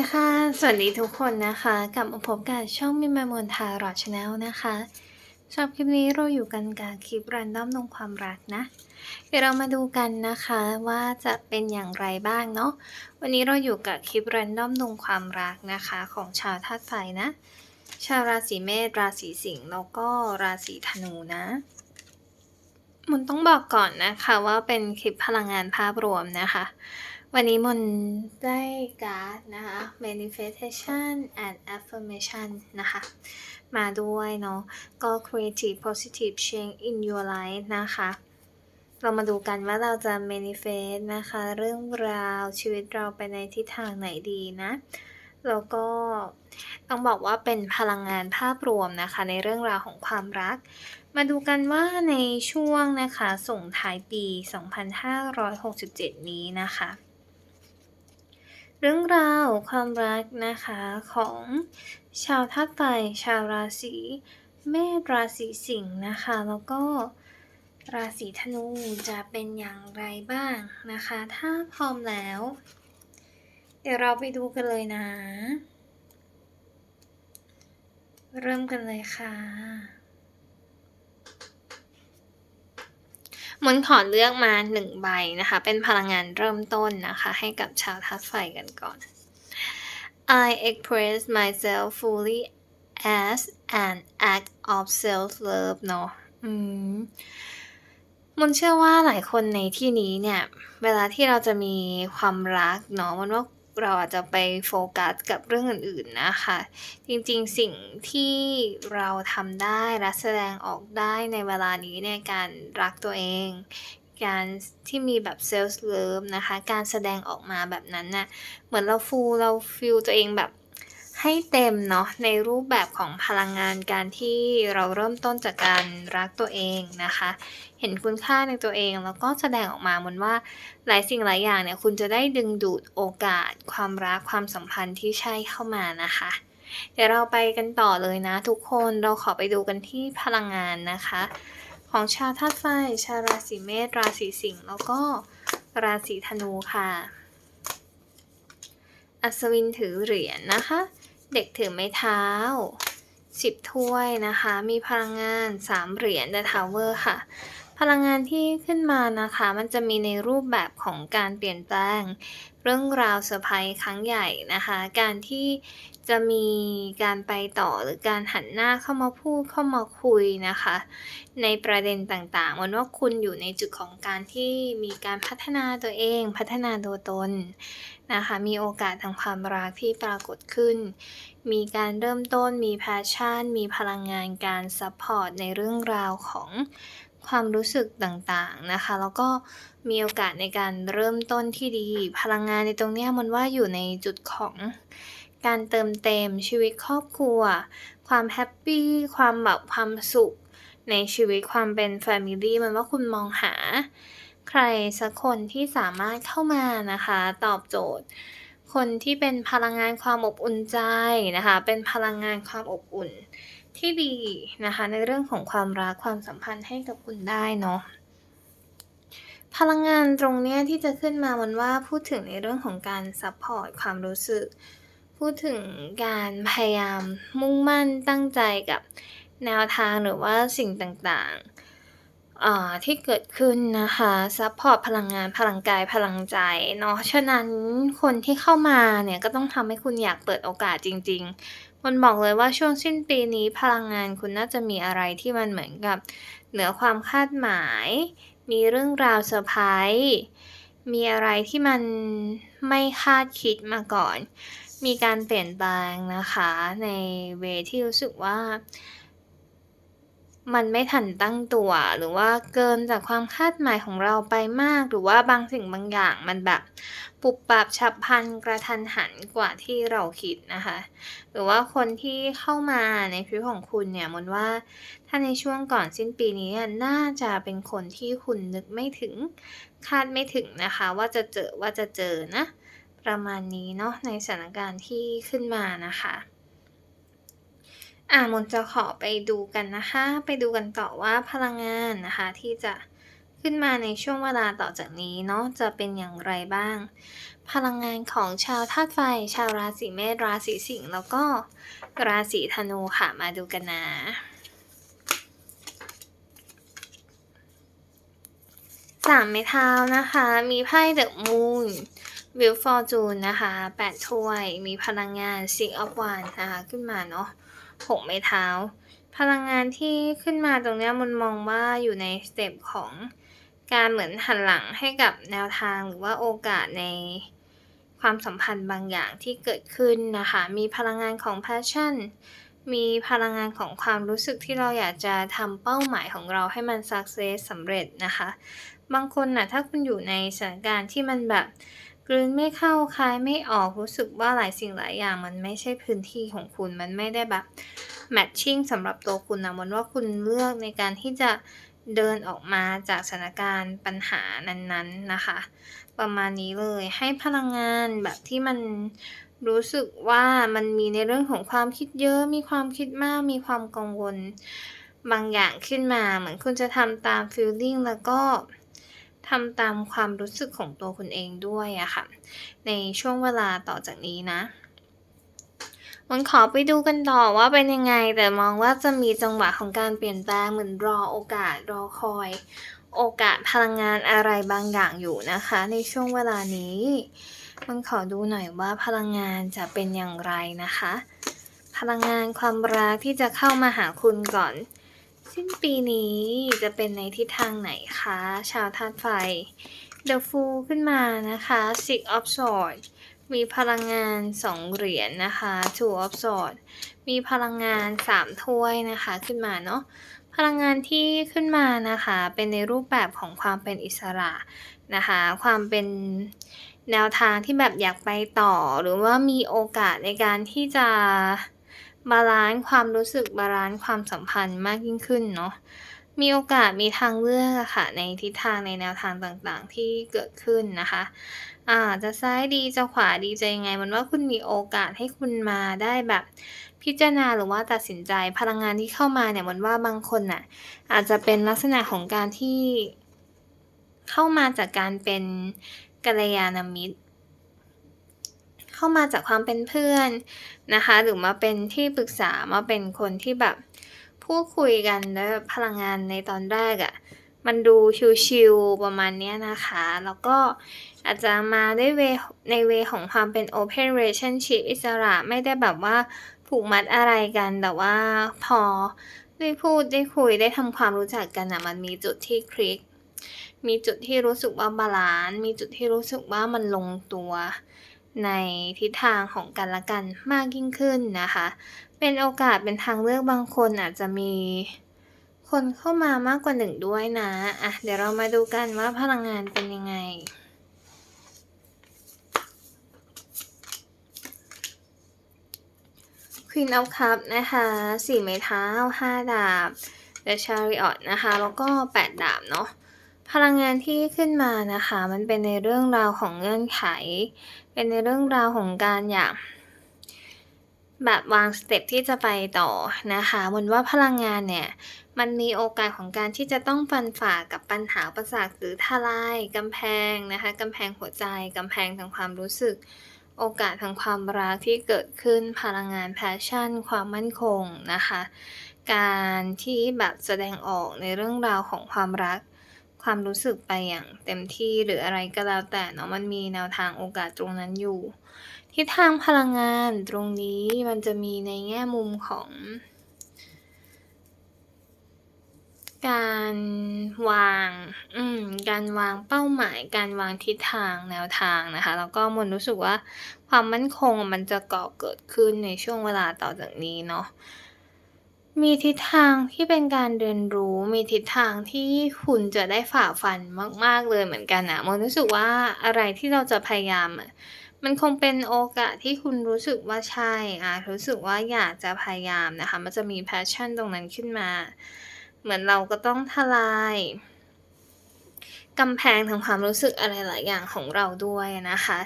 ดีค่ะ สวัสดีทุกคนนะคะ กลับมาพบกับช่องมิมามนทารอชแนลนะคะสำหรับคลิปนี้เราอยู่กันกับคลิปรันด้อมลงความรักนะ เดี๋ยวเรามาดูกันนะคะว่าจะเป็นอย่างไรบ้างเนาะ วันนี้เราอยู่กับคลิปรันด้อมลงความรักนะคะของชาวธาตุไฟนะ ชาวราศีเมษ ราศีสิงห์ แล้วก็ราศีธนูนะมันต้องบอกก่อนนะคะว่าเป็นคลิปพลังงานภาพรวมนะคะ วันนี้มนได้การ์ดนะคะ manifestation and affirmation นะคะ มาด้วยเนาะ ก็ creative positive change in your life นะคะ เรามาดูกันว่าเราจะ manifest นะคะ เรื่องราวชีวิตเราไปในทิศทางไหนดีนะ แล้วก็ต้องบอกว่าเป็นพลังงานภาพรวมนะคะ ในเรื่องราวของความรัก มาดูกันว่าในช่วงนะคะ ส่งท้ายปี 2567 นี้นะคะ เรื่องราวความรักนะคะของชาวธาตุไฟชาวราศีเมษราศีสิงห์นะคะ แล้วก็ราศีธนูจะเป็นอย่างไรบ้างนะคะ ถ้าพร้อมแล้ว เดี๋ยวเราไปดูกันเลยนะ เริ่มกันเลยค่ะ มนขอเลือกมาหนึ่งใบนะคะ เป็นพลังงานเริ่มต้นนะคะ ให้กับชาวธาตุไฟกันก่อน I express myself fully as an act of self love เนาะอืมมนเชื่อว่าหลายคนในที่นี้เนี่ย เวลาที่เราจะมีความรักเนาะมันว่า เราอาจจะไปโฟกัสกับเรื่องอื่นๆนะคะ จริงๆสิ่งที่เราทำได้และแสดงออกได้ในเวลานี้ในการรักตัวเอง การที่มีแบบเซลฟ์เลิฟนะคะ การแสดงออกมาแบบนั้นน่ะเหมือนเราฟูลเราฟิลตัวเองแบบ ให้เต็มเนาะในรูปแบบของพลังงานการที่เราเริ่มต้นจากการรักตัวเองนะคะ เห็นคุณค่าในตัวเองแล้วก็แสดงออกมาเหมือนว่าหลายสิ่งหลายอย่างเนี่ยคุณจะได้ดึงดูดโอกาส ความรักความสัมพันธ์ที่ใช่เข้ามานะคะ เดี๋ยวเราไปกันต่อเลยนะ ทุกคนเราขอไปดูกันที่พลังงานนะคะ ของชาวธาตุไฟ ชาวราศีเมษราศีสิงห์แล้วก็ราศีธนูค่ะ อัศวินถือเหรียญนะคะ เด็กถือไม้เท้า10ถ้วยนะคะ มีพลังงาน3เหรียญ The Tower ค่ะ พลังงานที่ขึ้นมานะคะ มันจะมีในรูปแบบของการเปลี่ยนแปลง เรื่องราวเซอร์ไพรส์ครั้งใหญ่นะคะ การที่ จะมีการไปต่อหรือการหันหน้าเข้ามาพูดเข้ามาคุยนะคะ ในประเด็นต่างๆเหมือนว่าคุณอยู่ในจุดของการที่มีการพัฒนาตัวเอง พัฒนาตัวตนนะคะ มีโอกาสทางความรักที่ปรากฏขึ้น มีการเริ่มต้น มีแพชชั่น มีพลังงานการซัพพอร์ตในเรื่องราวของความรู้สึกต่างๆนะคะ แล้วก็มีโอกาสในการเริ่มต้นที่ดี พลังงานในตรงเนี้ยมันว่าอยู่ในจุดของ การเติมเต็มชีวิตครอบครัว ความแฮปปี้ความแบบความสุข ในชีวิตความเป็นแฟมิลี่มันว่าคุณมองหา ใครสักคนที่สามารถเข้ามานะคะ ตอบโจทย์ คนที่เป็นพลังงานความอบอุ่นใจนะคะ เป็นพลังงานความอบอุ่นที่ดีนะคะ ในเรื่องของความรักความสัมพันธ์ให้กับคุณได้เนาะพลังงานตรงเนี้ยที่จะขึ้นมามันว่าพูดถึงในเรื่องของการซัพพอร์ตความรู้สึก พูดถึงการพยายามมุ่งมั่นตั้งใจกับแนวทางหรือว่าสิ่งต่างๆอ่าที่เกิดขึ้นนะคะซัพพอร์ตพลังงานพลังกายพลังใจเนาะฉะนั้นคนที่เข้ามาเนี่ยก็ต้องทำให้คุณอยากเปิดโอกาสจริง ๆ มันบอกเลยว่าช่วงสิ้นปีนี้พลังงานคุณน่าจะมีอะไรที่มันเหมือนกับเหนือความคาดหมาย มีเรื่องราวเซอร์ไพรส์มีอะไรที่มันไม่คาดคิดมาก่อน มีการเปลี่ยนแปลงนะคะในเวที่รู้สึกว่า มันไม่ทันตั้งตัว หรือว่าเกินจากความคาดหมายของเราไปมาก หรือว่าบางสิ่งบางอย่างมันแบบปุบปับฉับพลันกระทันหันกว่าที่เราคิดนะคะ หรือว่าคนที่เข้ามาในชีวิตของคุณเนี่ยมนว่าถ้าในช่วงก่อนสิ้นปีนี้น่าจะเป็นคนที่คุณนึกไม่ถึงคาดไม่ถึงนะคะ ว่าจะเจอว่าจะเจอนะ ประมาณนี้เนาะในสถานการณ์ที่ขึ้นมานะคะอ่ามนจะขอไปดูกันนะคะ ไปดูกันต่อว่าพลังงานนะคะที่จะขึ้นมาในช่วงเวลาต่อจากนี้เนาะจะเป็นอย่างไรบ้าง พลังงานของชาวธาตุไฟ ชาวราศีเมษราศีสิงห์แล้วก็ราศีธนูค่ะมาดูกันนะสามไม้เท้านะคะ มีไพ่เดอะมูน วิลฟอร์จูนนะคะแปดถ้วยมีพลังงานซิกออฟวานนะคะ ขึ้นมาเนาะหกไม้เท้า พลังงานที่ขึ้นมาตรงเนี้ยมันมองว่าอยู่ในสเต็ปของการเหมือนหันหลังให้กับแนวทางหรือว่าโอกาสในความสัมพันธ์บางอย่างที่เกิดขึ้นนะคะ มีพลังงานของ passion มีพลังงานของความรู้สึกที่เราอยากจะทำเป้าหมายของเราให้มัน success สำเร็จนะคะ บางคนน่ะถ้าคุณอยู่ในสถานการณ์ที่มันแบบ กลืนไม่เข้าคายไม่ออกรู้สึกว่าหลายสิ่งหลายอย่างมันไม่ใช่พื้นที่ของคุณมันไม่ได้แบบแมทชิ่งสำหรับตัวคุณนะมันว่าคุณเลือกในการที่จะเดินออกมาจากสถานการณ์ปัญหานั้นๆนะคะ ประมาณนี้เลยให้พลังงานแบบที่มันรู้สึกว่ามันมีในเรื่องของความคิดเยอะ มีความคิดมาก มีความกังวลบางอย่างขึ้นมา เหมือนคุณจะทำตาม feeling แล้วก็ ทำตามความรู้สึกของตัวคุณเองด้วยอะค่ะ ในช่วงเวลาต่อจากนี้นะมันขอไปดูกันต่อว่าเป็นยังไง แต่มองว่าจะมีจังหวะของการเปลี่ยนแปลงเหมือนรอโอกาสรอคอย โอกาสพลังงานอะไรบางอย่างอยู่นะคะ ในช่วงเวลานี้ มันขอดูหน่อยว่าพลังงานจะเป็นอย่างไรนะคะ พลังงานความรักที่จะเข้ามาหาคุณก่อน สิ้นปีนี้จะเป็นในทิศทางไหนคะ ชาวธาตุไฟ The Fool ขึ้นมานะคะ Six of Swords มีพลังงาน2เหรียญนนะคะ Two of Swords มีพลังงาน3ถ้วยนะคะขึ้นมาเนาะพลังงานที่ขึ้นมานะคะ เป็นในรูปแบบของความเป็นอิสระนะคะ ความเป็นแนวทางที่แบบอยากไปต่อ หรือว่ามีโอกาสในการที่จะ บาลานซ์ความรู้สึกบาลานซ์ความสัมพันธ์มากยิ่งขึ้นเนาะมีโอกาสมีทางเลือกค่ะในทิศทางในแนวทางต่างๆที่เกิดขึ้นนะคะอาจะซ้ายดีจะขวาดีจะยังไง มันว่าคุณมีโอกาสให้คุณมาได้แบบพิจารณาหรือว่าตัดสินใจพลังงานที่เข้ามาเนี่ยมันว่าบางคนน่ะอาจจะเป็นลักษณะของการที่เข้ามาจากการเป็นกัลยาณมิตร เข้ามาจากความเป็นเพื่อนนะคะ หรือมาเป็นที่ปรึกษามาเป็นคนที่แบบพูดคุยกันแล้วพลังงานในตอนแรกอะ่ะมันดูชิวๆประมาณเนี้ยนะคะ แล้วก็อาจจะมาด้เวในเวของความเป็น open relationship อิสระไม่ได้แบบว่าผูกมัดอะไรกัน แต่ว่าพอได้พูดได้คุยได้ทำความรู้จักกันอะมันมีจุดที่คลิก มีจุดที่รู้สึกว่าบาลานซ์มีจุดที่รู้สึกว่ามันลงตัว ในทิศทางของกันและกันมากยิ่งขึ้นนะคะ เป็นโอกาสเป็นทางเลือกบางคนอาจจะมีคนเข้ามามากกว่าหนึ่งด้วยนะอะเดี๋ยวเรามาดูกันว่าพลังงานเป็นยังไง Queen of Cup นะคะสี่ไม้เท้าห้าดาบ The Chariot นะคะ แล้วก็แปดดาบเนาะพลังงานที่ขึ้นมานะคะ มันเป็นในเรื่องราวของเงื่อนไขเป็นในเรื่องราวของการอยากแบบวางสเต็ปที่จะไปต่อนะคะมันว่าพลังงานเนี่ย มันมีโอกาสของการที่จะต้องฟันฝ่ากับปัญหาประสาทหรือทลายกำแพงนะคะกำแพงหัวใจกำแพงทางความรู้สึก โอกาสทางความรักที่เกิดขึ้นพลังงานแพชชั่น ความมั่นคงนะคะ การที่แบบแสดงออกในเรื่องราวของความรัก ความรู้สึกไปอย่างเต็มที่หรืออะไรก็แล้วแต่เนาะมันมีแนวทางโอกาสตรงนั้นอยู่ ทิศทางพลังงานตรงนี้มันจะมีในแง่มุมของ การวางอืมการวางเป้าหมาย การวางทิศทางแนวทางนะคะ แล้วก็มนรู้สึกว่าความมั่นคงมันจะก่อเกิดขึ้นในช่วงเวลาต่อจากนี้เนาะ มีทิศทางที่เป็นการเรียนรู้ มีทิศทางที่คุณจะได้ฝ่าฟันมาก ๆ เลยเหมือนกันนะมนรู้สึกว่าอะไรที่เราจะพยายามอะมันคงเป็นโอกาสที่คุณรู้สึกว่าใช่อะรู้สึกว่าอยากจะพยายามนะคะ มันจะมีแพชชั่นตรงนั้นขึ้นมา เหมือนเราก็ต้องทลายกำแพงทางความรู้สึกอะไรหลายอย่างของเราด้วยนะคะ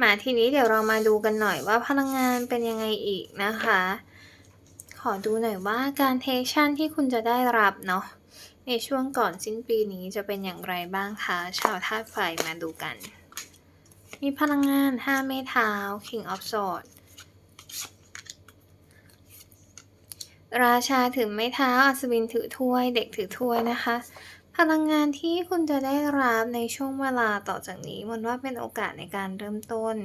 มาทีนี้เดี๋ยวเรามาดูกันหน่อยว่าพลังงานเป็นยังไงอีกนะคะ ขอดูหน่อยว่าการเทคชั่นที่คุณจะได้รับเนาะในช่วงก่อนสิ้นปีนี้จะเป็นอย่างไรบ้างคะชาวธาตุไฟมาดูกัน มีพลังงาน 5 ไม้เท้า King of Swords ราชาถือไม้เท้าอัศวินถือถ้วย เด็กถือถ้วยนะคะ พลังงานที่คุณจะได้รับในช่วงเวลาต่อจากนี้มันว่าเป็นโอกาสในการเริ่มต้น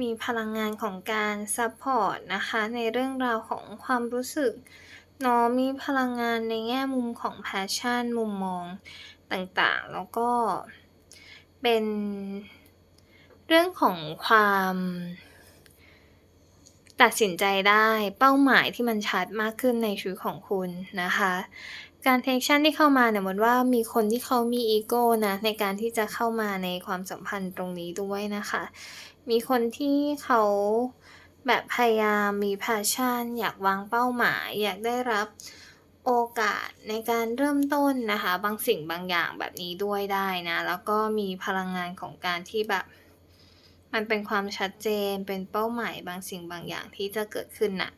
มีพลังงานของการซัพพอร์ตนะคะ ในเรื่องราวของความรู้สึกเนาะมีพลังงานในแง่มุมของแพชชั่น มุมมองต่างๆ แล้วก็เป็นเรื่องของความตัดสินใจได้เป้าหมายที่มันชัดมากขึ้นในชีวิตของคุณนะคะ การเทคชั่นที่เข้ามาเนี่ยเหมือนว่ามีคนที่เขามีอีโก้นะในการที่จะเข้ามาในความสัมพันธ์ตรงนี้ด้วยนะคะ มีคนที่เขาแบบพยายามมีแพชชั่น อยากวางเป้าหมาย อยากได้รับโอกาสในการเริ่มต้นนะคะ บางสิ่งบางอย่างแบบนี้ด้วยได้นะ แล้วก็มีพลังงานของการที่แบบ มันเป็นความชัดเจนเป็นเป้าหมาย บางสิ่งบางอย่างที่จะเกิดขึ้นน่ะ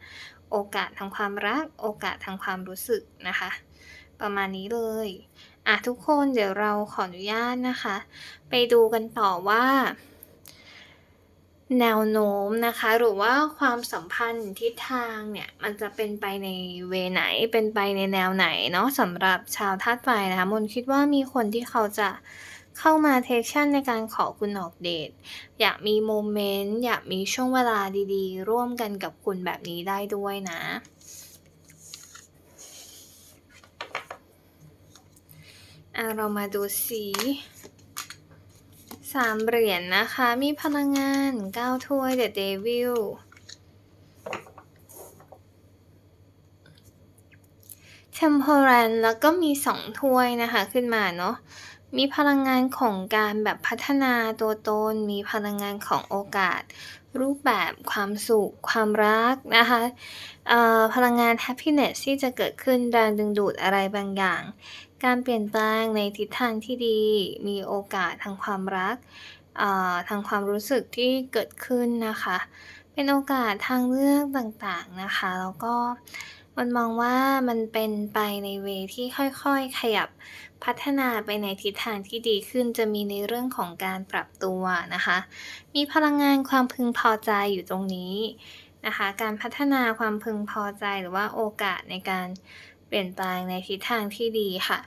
โอกาสทางความรัก โอกาสทางความรู้สึกนะคะ ประมาณนี้เลย อะทุกคนเดี๋ยวเราขออนุญาตนะคะ ไปดูกันต่อว่า แนวโน้มนะคะ หรือว่าความสัมพันธ์ทิศทางเนี่ย มันจะเป็นไปในเวไหนเป็นไปในแนวไหนเนาะสำหรับชาวธาตุไฟนะคะมนคิดว่ามีคนที่เขาจะเข้ามาเทคชั่นในการขอคุณออกเดท อยากมีโมเมนต์ อยากมีช่วงเวลาดีๆ ร่วมกันกับคุณแบบนี้ได้ด้วยนะ อะเรามาดูสีสามเหรียญนนะคะ มีพลังงานเก้าถ้วย The Devil เทมเพ r รนแล้วก็มีสองถ้วยนะคะขึ้นมาเนาะ มีพลังงานของการแบบพัฒนาตัวตน มีพลังงานของโอกาส รูปแบบความสุข ความรักนะคะพลังงาน happiness ที่จะเกิดขึ้นแรงดึงดูดอะไรบางอย่าง การเปลี่ยนแปลงในทิศทางที่ดี มีโอกาสทางความรักทางความรู้สึกที่เกิดขึ้นนะคะ เป็นโอกาสทางเลือกต่างๆนะคะ แล้วก็มันมองว่ามันเป็นไปในเวที่ค่อยๆ ขยับพัฒนาไปในทิศทางที่ดีขึ้นจะมีในเรื่องของการปรับตัวนะคะ มีพลังงานความพึงพอใจอยู่ตรงนี้นะคะ การพัฒนาความพึงพอใจหรือว่าโอกาสในการ เปลี่ยนแปลงในทิศทางที่ดีค่ะ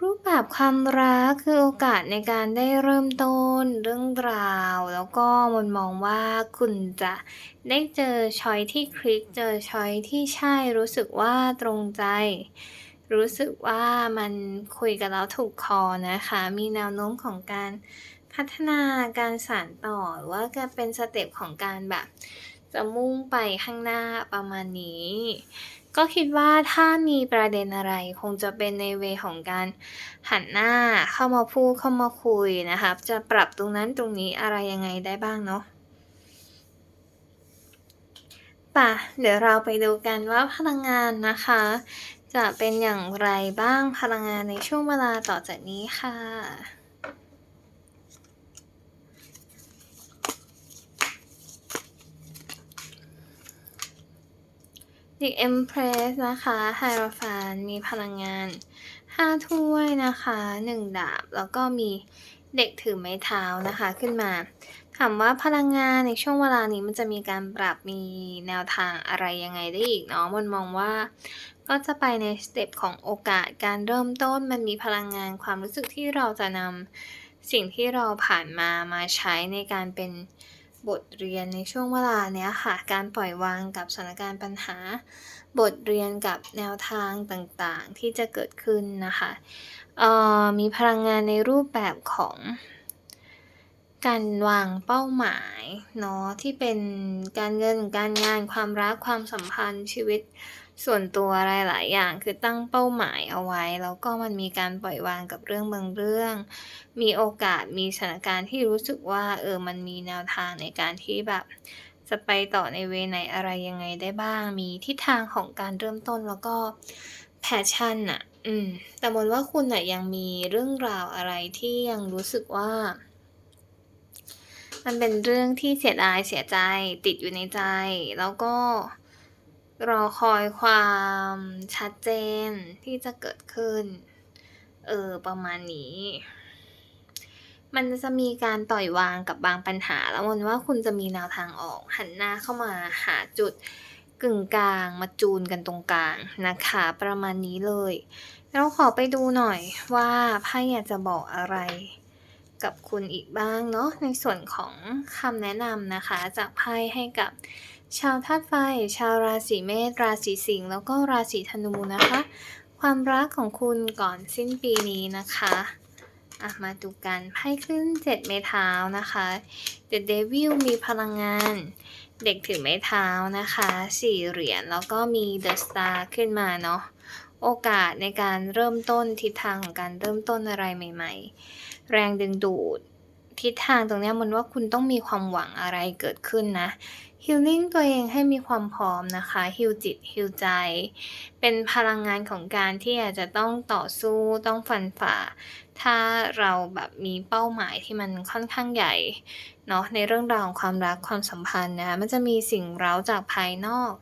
รูปแบบความรักคือโอกาสในการได้เริ่มต้นเรื่องราว แล้วก็มันมองว่าคุณจะได้เจอชอยที่คลิกเจอชอยที่ใช่รู้สึกว่าตรงใจ รู้สึกว่ามันคุยกับเราถูกคอนะคะ มีแนวโน้มของการพัฒนาการสานต่อหรือว่าจะเป็นสเต็ปของการแบบ จะมุ่งไปข้างหน้าประมาณนี้ ก็คิดว่าถ้ามีประเด็นอะไรคงจะเป็นในเวของการหันหน้าเข้ามาพูดเข้ามาคุยนะคะจะปรับตรงนั้นตรงนี้อะไรยังไงได้บ้างเนาะป่ะเดี๋ยวเราไปดูกันว่าพลังงานนะคะ จะเป็นอย่างไรบ้างพลังงานในช่วงเวลาต่อจากนี้ค่ะ The Empress นะคะไฮโรฟานมีพลังงาน 5 ถ้วยนะคะ 1 ดาบ แล้วก็มีเด็กถือไม้เท้านะคะขึ้นมา ถามว่าพลังงานในช่วงเวลานี้มันจะมีการปรับมีแนวทางอะไรยังไงได้อีกเนาะมันมองว่า ก็จะไปในสเต็ปของโอกาสการเริ่มต้นมันมีพลังงานความรู้สึกที่เราจะนำสิ่งที่เราผ่านมามาใช้ในการเป็น บทเรียนในช่วงเวลาเนี้ยค่ะ การปล่อยวางกับสถานการณ์ปัญหา บทเรียนกับแนวทางต่างๆ ที่จะเกิดขึ้นนะคะมีพลังงานในรูปแบบของ การวางเป้าหมายเนาะที่เป็นการเงินการงานความรักความสัมพันธ์ชีวิต ส่วนตัวหลาย ๆ อย่างคือตั้งเป้าหมายเอาไว้ แล้วก็มันมีการปล่อยวางกับเรื่องบางเรื่อง มีโอกาสมีสถานการณ์ที่รู้สึกว่าเออมันมีแนวทางในการที่แบบจะไปต่อในเวไหนอะไรยังไงได้บ้าง มีทิศทางของการเริ่มต้นแล้วก็แพชชั่นอะอืม แต่มนว่าคุณอะยังมีเรื่องราวอะไรที่ยังรู้สึกว่า มันเป็นเรื่องที่เสียดายเสียใจติดอยู่ในใจ แล้วก็ รอคอยความชัดเจนที่จะเกิดขึ้น เออ ประมาณนี้ มันจะมีการปล่อยวางกับบางปัญหา แล้วมันว่าคุณจะมีแนวทางออก หันหน้าเข้ามาหาจุดกึ่งกลางมาจูนกันตรงกลางนะคะ ประมาณนี้เลย เราขอไปดูหน่อยว่าไพ่อยากจะบอกอะไรกับคุณอีกบ้างเนาะในส่วนของคำแนะนำนะคะ จากไพ่ให้กับ ชาวธาตุไฟ ชาวราศีเมษ ราศีสิงห์ แล้วก็ราศีธนูนะคะ ความรักของคุณก่อนสิ้นปีนี้นะคะอะมาดูกันไพ่ขึ้น 7 ไม้เท้านะคะ The Devil มีพลังงาน เด็กถือไม้เท้านะคะสี่เหรียญ แล้วก็มี The Star ขึ้นมาเนาะ โอกาสในการเริ่มต้นทิศทางของการเริ่มต้นอะไรใหม่ ๆ แรงดึงดูด ทิศทางตรงนี้มันว่าคุณต้องมีความหวังอะไรเกิดขึ้นนะ ฮิลลิ่งตัวเองให้มีความพร้อมนะคะฮิลจิตฮิลใจ เป็นพลังงานของการที่อาจจะต้องต่อสู้ต้องฟันฝ่า ถ้าเราแบบมีเป้าหมายที่มันค่อนข้างใหญ่เนาะในเรื่องราวของความรักความสัมพันธ์นะมันจะมีสิ่งเร้าจากภายนอก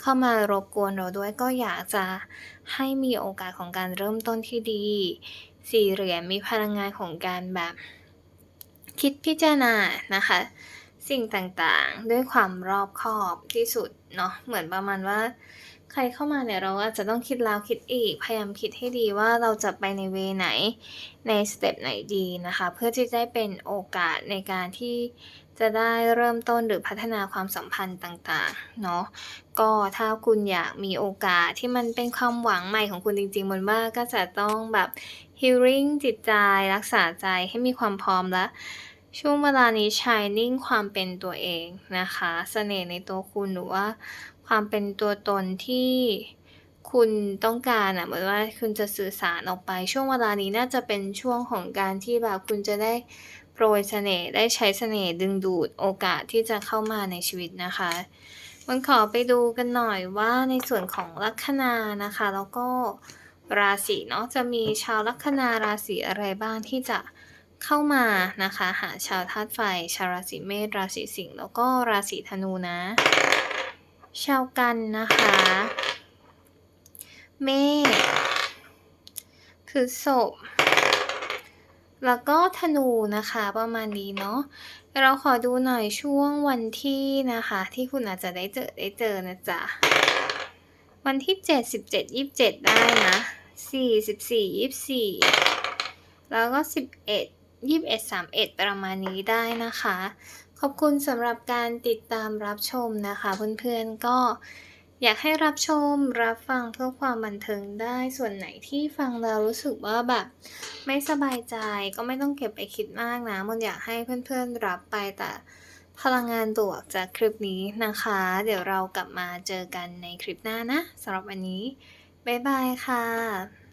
เข้ามารบกวนเราด้วยก็อยากจะให้มีโอกาสของการเริ่มต้นที่ดีสี่เหรียญมีพลังงานของการแบบ คิดพิจารณานะคะ สิ่งต่างๆ ด้วยความรอบคอบที่สุดเนาะเหมือนประมาณว่า ใครเข้ามาเนี่ยเราอาจจะต้องคิดแล้วคิดอีก พยายามคิดให้ดีว่าเราจะไปในเวไหนในสเต็ปไหนดีนะคะ เพื่อที่จะได้เป็นโอกาสในการที่จะได้เริ่มต้นหรือพัฒนาความสัมพันธ์ต่างๆ เนาะก็ถ้าคุณอยากมีโอกาสที่มันเป็นความหวังใหม่ของคุณจริงๆมนว่าก็จะต้องแบบ healing จิตใจรักษาใจให้มีความพร้อมและ ช่วงเวลานี้ shining ความเป็นตัวเองนะคะเสน่ห์ในตัวคุณหรือว่า ความเป็นตัวตนที่คุณต้องการอะเหมือนว่าคุณจะสื่อสารออกไป ช่วงเวลานี้น่าจะเป็นช่วงของการที่แบบคุณจะได้โปรยเสน่ห์ได้ใช้เสน่ห์ดึงดูดโอกาสที่จะเข้ามาในชีวิตนะคะมันขอไปดูกันหน่อยว่าในส่วนของลัคนานะคะ แล้วก็ราศีเนาะจะมีชาวลัคนาราศีอะไรบ้างที่จะ เข้ามานะคะ หาชาวธาตุไฟ ชาวราศีเมษราศีสิงห์แล้วก็ราศีธนูนะ ชาวกันนะคะ เมษคือศพแล้วก็ธนูนะคะประมาณนี้เนาะเราขอดูหน่อยช่วงวันที่นะคะ ที่คุณอาจจะได้เจอได้เจอนะจ๊ะ วันที่7 17 27ได้นะ4 14 24แล้วก็11 21 31 ประมาณนี้ได้นะคะ ขอบคุณสำหรับการติดตามรับชมนะคะเพื่อนๆก็อยากให้รับชมรับฟังเพื่อความบันเทิงได้ส่วนไหนที่ฟังแล้วรู้สึกว่าแบบไม่สบายใจก็ไม่ต้องเก็บไปคิดมากนะมันอยากให้เพื่อนๆรับไปแต่พลังงานบวกจากคลิปนี้นะคะ เดี๋ยวเรากลับมาเจอกันในคลิปหน้านะสำหรับวันนี้ บ๊ายบายค่ะ